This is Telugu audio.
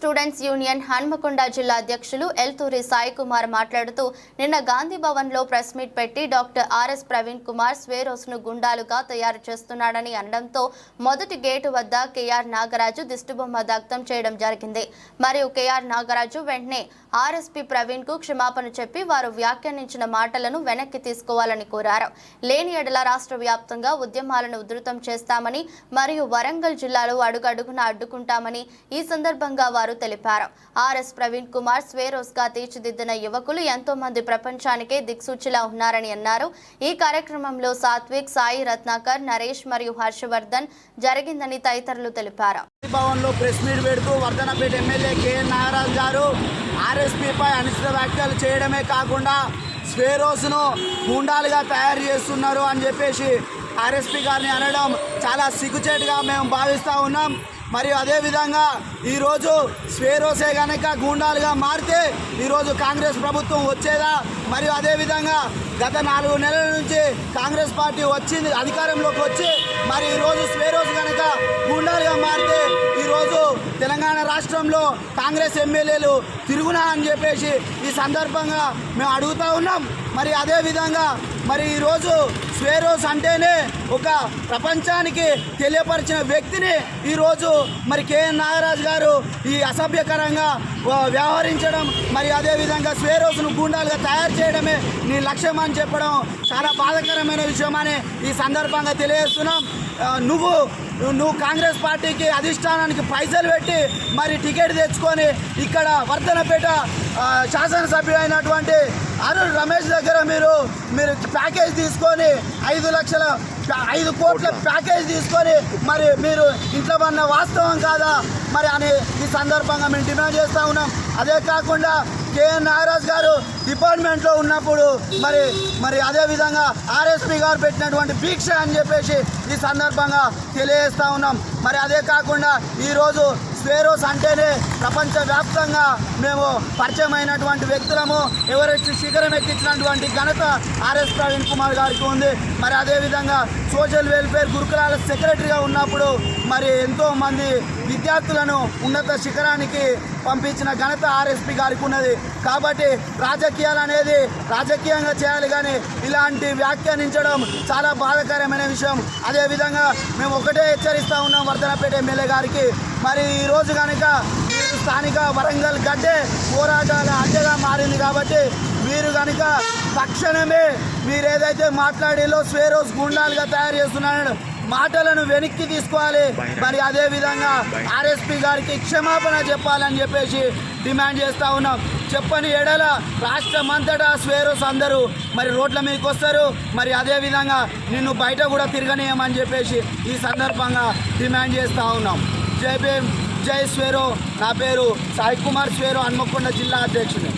స్టూడెంట్స్ యూనియన్ హన్మకొండ జిల్లా అధ్యక్షులు ఎల్తూరి సాయి కుమార్ మాట్లాడుతూ నిన్న గాంధీ భవన్లో ప్రెస్ మీట్ పెట్టి డాక్టర్ ఆర్ఎస్ ప్రవీణ్ కుమార్ స్వేరోస్ను గుండాలుగా తయారు చేస్తున్నాడని అనడంతో మొదటి గేటు వద్ద కేఆర్ నాగరాజు దిష్టిబొమ్మ దగ్ధం చేయడం జరిగింది. మరియు కేఆర్ నాగరాజు వెంటనే ఆర్ఎస్పీ ప్రవీణ్కు క్షమాపణ చెప్పి వారు వ్యాఖ్యానించిన మాటలను వెనక్కి తీసుకోవాలని కోరారు. లేని ఎడల రాష్ట్ర వ్యాప్తంగా ఉద్యమాలను ఉధృతం చేస్తామని మరియు వరంగల్ జిల్లాలో అడుగడుగున అడ్డుకుంటామని ఈ సందర్భంగా వారు తెలిపారు. ఆర్ఎస్ ప్రవీణ్ కుమార్ స్వేరోస్గా తీర్చిదిద్దిన యువకులు ఎంతో మంది ప్రపంచానికే దిక్సూచిలా ఉన్నారని అన్నారు. ఈ కార్యక్రమంలో సాత్విక్ సాయి రత్నాకర్ నరేష్ మరియు హర్షవర్ధన్ జరిగిందని తదితరులు తెలిపారు. భవన్ ప్రెస్ మీట్ పెడుతూ వర్ధనపేట ఎమ్మెల్యే కేఎన్ నాగరాజు గారు ఆర్ఎస్పీపై అనిశ్చిత వ్యాఖ్యలు చేయడమే కాకుండా స్వేరోస్ను గుండాలుగా తయారు చేస్తున్నారు అని చెప్పేసి ఆర్ఎస్పీ గారిని అనడం చాలా సిగ్గుచేటుగా మేము భావిస్తూ ఉన్నాం. మరియు అదేవిధంగా ఈరోజు స్వేరోసే కనుక గూండాలుగా మారితే ఈరోజు కాంగ్రెస్ ప్రభుత్వం వచ్చేదా? మరియు అదేవిధంగా గత నాలుగు నెలల నుంచి కాంగ్రెస్ పార్టీ వచ్చింది అధికారంలోకి వచ్చి మరి ఈరోజు స్వేరోస్ కనుక గూండాలుగా మారితే ఈరోజు తెలంగాణ రాష్ట్రంలో కాంగ్రెస్ ఎమ్మెల్యేలు తిరుగునా అని చెప్పేసి ఈ సందర్భంగా మేము అడుగుతా ఉన్నాం. మరి అదేవిధంగా మరి ఈరోజు స్వేరోస్ అంటేనే ఒక ప్రపంచానికి తెలియపరిచిన వ్యక్తిని ఈరోజు మరి కేఎన్ నాగరాజు గారు ఈ అసభ్యకరంగా వ్యవహరించడం మరి అదేవిధంగా స్వేరోస్ను గూండాలుగా తయారు చేయడమే నీ లక్ష్యం అని చెప్పడం చాలా బాధాకరమైన విషయమని ఈ సందర్భంగా తెలియజేస్తున్నాం. నువ్వు నువ్వు కాంగ్రెస్ పార్టీకి అధిష్టానానికి పైసలు పెట్టి మరి టికెట్ తెచ్చుకొని ఇక్కడ వర్ధనపేట ఆ, అయినటువంటి అరుణ్ రమేష్ దగ్గర మీరు మీరు ప్యాకేజ్ తీసుకొని ఐదు లక్షల ఐదు కోట్ల ప్యాకేజ్ తీసుకొని మరి మీరు ఇంట్లో ఉన్న వాస్తవం కాదా? మరి అని ఈ సందర్భంగా మేము డిమాండ్ చేస్తూ ఉన్నాం. అదే కాకుండా కేఎన్ నాగరాజ్ గారు డిపార్ట్మెంట్లో ఉన్నప్పుడు మరి మరి అదేవిధంగా ఆర్ఎస్పీ గారు పెట్టినటువంటి దీక్ష అని చెప్పేసి ఈ సందర్భంగా తెలియజేస్తూ ఉన్నాం. మరి అదే కాకుండా ఈరోజు స్వేరోస్ అంటేనే ప్రపంచవ్యాప్తంగా మేము పరిచయం అయినటువంటి వ్యక్తులము. ఎవరెస్ట్ శిఖరం ఎక్కించినటువంటి ఘనత ఆర్ఎస్ ప్రవీణ్ కుమార్ గారికి ఉంది. మరి అదేవిధంగా సోషల్ వెల్ఫేర్ గురుకులాల సెక్రటరీగా ఉన్నప్పుడు మరి ఎంతోమంది విద్యార్థులను ఉన్నత శిఖరానికి పంపించిన ఘనత ఆర్ఎస్పీ గారికి ఉన్నది. కాబట్టి రాజకీయాలు అనేది రాజకీయంగా చేయాలి కానీ ఇలాంటి వ్యాఖ్యానించడం చాలా బాధాకరమైన విషయం. అదేవిధంగా మేము ఒకటే హెచ్చరిస్తూ ఉన్నాం వర్ధనపేట ఎమ్మెల్యే గారికి. మరి ఈరోజు కనుక మీరు స్థానిక వరంగల్ గడ్డే పోరాటాల అడ్డగా మారింది కాబట్టి మీరు కనుక తక్షణమే మీరు ఏదైతే మాట్లాడేలో స్వేరోస్ గుండాలుగా తయారు చేస్తున్నారో మాటలను వెనక్కి తీసుకోవాలి. మరి అదేవిధంగా ఆర్ఎస్పి ఆర్ఎస్పీ గారికి క్షమాపణ చెప్పాలని చెప్పేసి డిమాండ్ చేస్తూ ఉన్నాం. చెప్పని ఎడల రాష్ట్రం అంతటా స్వేరోస్ అందరూ మరి రోడ్ల మీదకి వస్తారు. మరి అదేవిధంగా నిన్ను బయట కూడా తిరగనీయమని చెప్పేసి ఈ సందర్భంగా డిమాండ్ చేస్తూ ఉన్నాం. జై భీమ్ జై స్వేరో. నా పేరు సాయి కుమార్ స్వేరో హన్మకొండ జిల్లా అధ్యక్షుడు